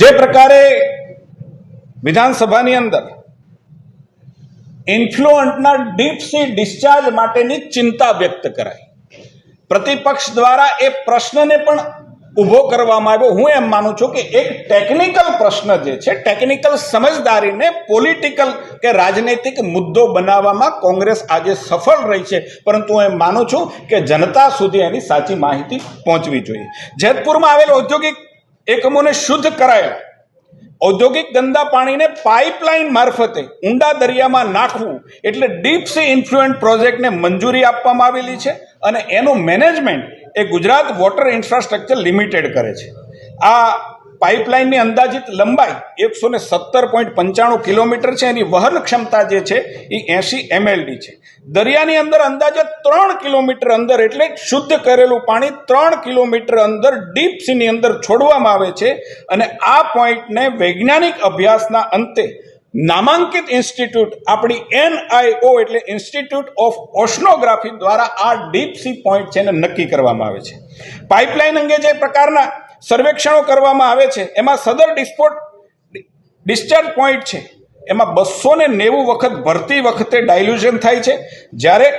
જે પ્રકારે વિધાનસભાની અંદર ઇન્ફ્લુઅન્ટના ડીપ સી ડિસ્ચાર્જ માટેની ચિંતા વ્યક્ત કરાઈ. પ્રતિપક્ષ દ્વારા એ પ્રશ્નને પણ ઊભો કરવામાં આવ્યો. હું એમ માનું છું કે એક ટેકનિકલ પ્રશ્ન જે છે ટેકનિકલ સમજદારીને પોલિટિકલ કે રાજનૈતિક મુદ્દો બનાવવામાં કોંગ્રેસ આજે સફળ રહી છે. પરંતુ હું એમ માનું છું કે જનતા સુધી એની સાચી માહિતી પહોંચવી જોઈએ. જેતપુરમાં આવેલ ઔદ્યોગિક એકમોને શુદ્ધ કરાયો ઔદ્યોગિક ગંદા પાણીને પાઇપલાઇન મારફતે ઊંડા દરિયામાં નાખવું એટલે ડીપ સી ઇન્ફ્લુએન્ટ પ્રોજેક્ટને મંજૂરી આપવામાં આવેલી છે અને એનું મેનેજમેન્ટ એ ગુજરાત વોટર ઇન્ફ્રાસ્ટ્રક્ચર લિમિટેડ કરે છે. આ પાઇપલાઇનની અંદાજિત લંબાઈ એકસો ને સત્તર પોઈન્ટ પંચાણું કિલોમીટર છે. એની વહન ક્ષમતા જે છે એ એંશી એમએલડી છે. દરિયાની અંદર અંદાજે ત્રણ કિલોમીટર અંદર એટલે શુદ્ધ કરેલું પાણી ત્રણ કિલોમીટર અંદર ડીપ સીની અંદર છોડવામાં આવે છે અને આ પોઈન્ટને વૈજ્ઞાનિક અભ્યાસના અંતે નામાંકિત ઇન્સ્ટિટ્યૂટ આપણી એનઆઈઓ એટલે ઇન્સ્ટિટ્યૂટ ઓફ ઓશનોગ્રાફી દ્વારા આ ડીપ સી પોઈન્ટ છે એને નક્કી કરવામાં આવે છે. પાઇપલાઇન અંગે જે પ્રકારના સર્વેક્ષણો કરવામાં આવે છે. એમાં સદર ડિસ્પોટ, ડિસ્ચાર્જ પોઈન્ટ છે. એમાં બસો ને નેવું વખત ભરતી વખતે ડાયલ્યુઝન થાય છે. જ્યારે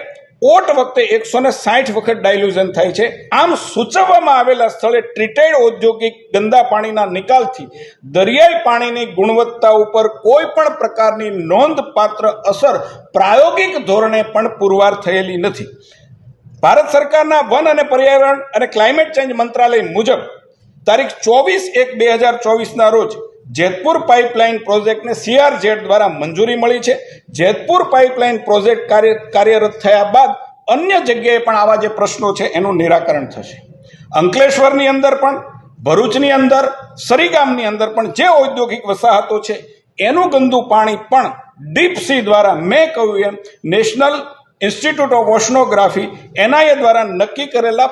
ઓટ વખતે એકસો ને સાઠ વખત ડાયલ્યુઝન થાય છે. આમ સૂચવવામાં આવેલા સ્થળે ટ્રીટેડ ઔદ્યોગિક ગંદા પાણીના નિકાલથી દરિયાઈ પાણીની ગુણવત્તા ઉપર કોઈ પણ પ્રકારની નોંધપાત્ર અસર પ્રાયોગિક ધોરણે પણ પુરવાર થયેલી નથી. ભારત સરકારના વન અને પર્યાવરણ અને ક્લાઇમેટ ચેન્જ મંત્રાલય મુજબ તારીખ ચોવીસ એક બે હજાર ચોવીસના રોજ જેતપુર પાઇપલાઇન પ્રોજેક્ટને સીઆરઝેડ દ્વારા મંજૂરી મળી છે. જેતપુર પાઇપલાઇન પ્રોજેક્ટ કાર્ય, કાર્યરત થયા બાદ અન્ય જગ્યાએ પણ આવા જે પ્રશ્નો છે એનું નિરાકરણ થશે. અંકલેશ્વરની અંદર પણ, ભરૂચની અંદર, સરીગામની અંદર પણ જે ઔદ્યોગિક વસાહતો છે, એનું ગંદુ પાણી પણ ડીપસી દ્વારા મેં કહ્યું એમ, national institute of oceanography, NIA દ્વારા નક્કી કરેલા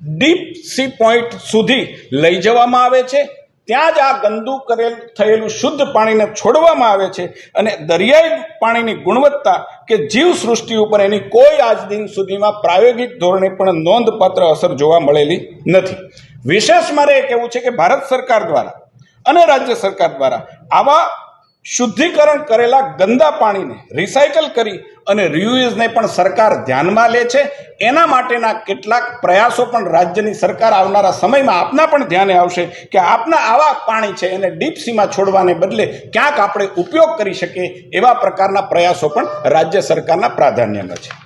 ડીપ સી પોઈન્ટ સુધી લઈ જવામાં આવે છે. ત્યાં જ આ ગંદુ કરેલ થયેલું શુદ્ધ પાણીને છોડવામાં આવે છે અને દરિયાઈ પાણીની ગુણવત્તા કે જીવ સૃષ્ટિ ઉપર એની કોઈ આજ દિન સુધીમાં પ્રાયોગિક ધોરણે પણ નોંધપાત્ર અસર જોવા મળેલી નથી. વિશેષ મારે એ કહેવું છે કે ભારત સરકાર દ્વારા અને રાજ્ય સરકાર દ્વારા આવા શુદ્ધિકરણ કરેલા ગંદા પાણીને રિસાયકલ કરી અને રિયુઝને પણ સરકાર ધ્યાનમાં લે છે. એના માટેના કેટલાક પ્રયાસો પણ રાજ્યની સરકાર આવનારા સમયમાં આપના પણ ધ્યાને આવશે કે આપના આવા પાણી છે એને ડીપ સીમાં છોડવાને બદલે ક્યાંક આપણે ઉપયોગ કરી શકીએ એવા પ્રકારના પ્રયાસો પણ રાજ્ય સરકારના પ્રાધાન્યમાં છે.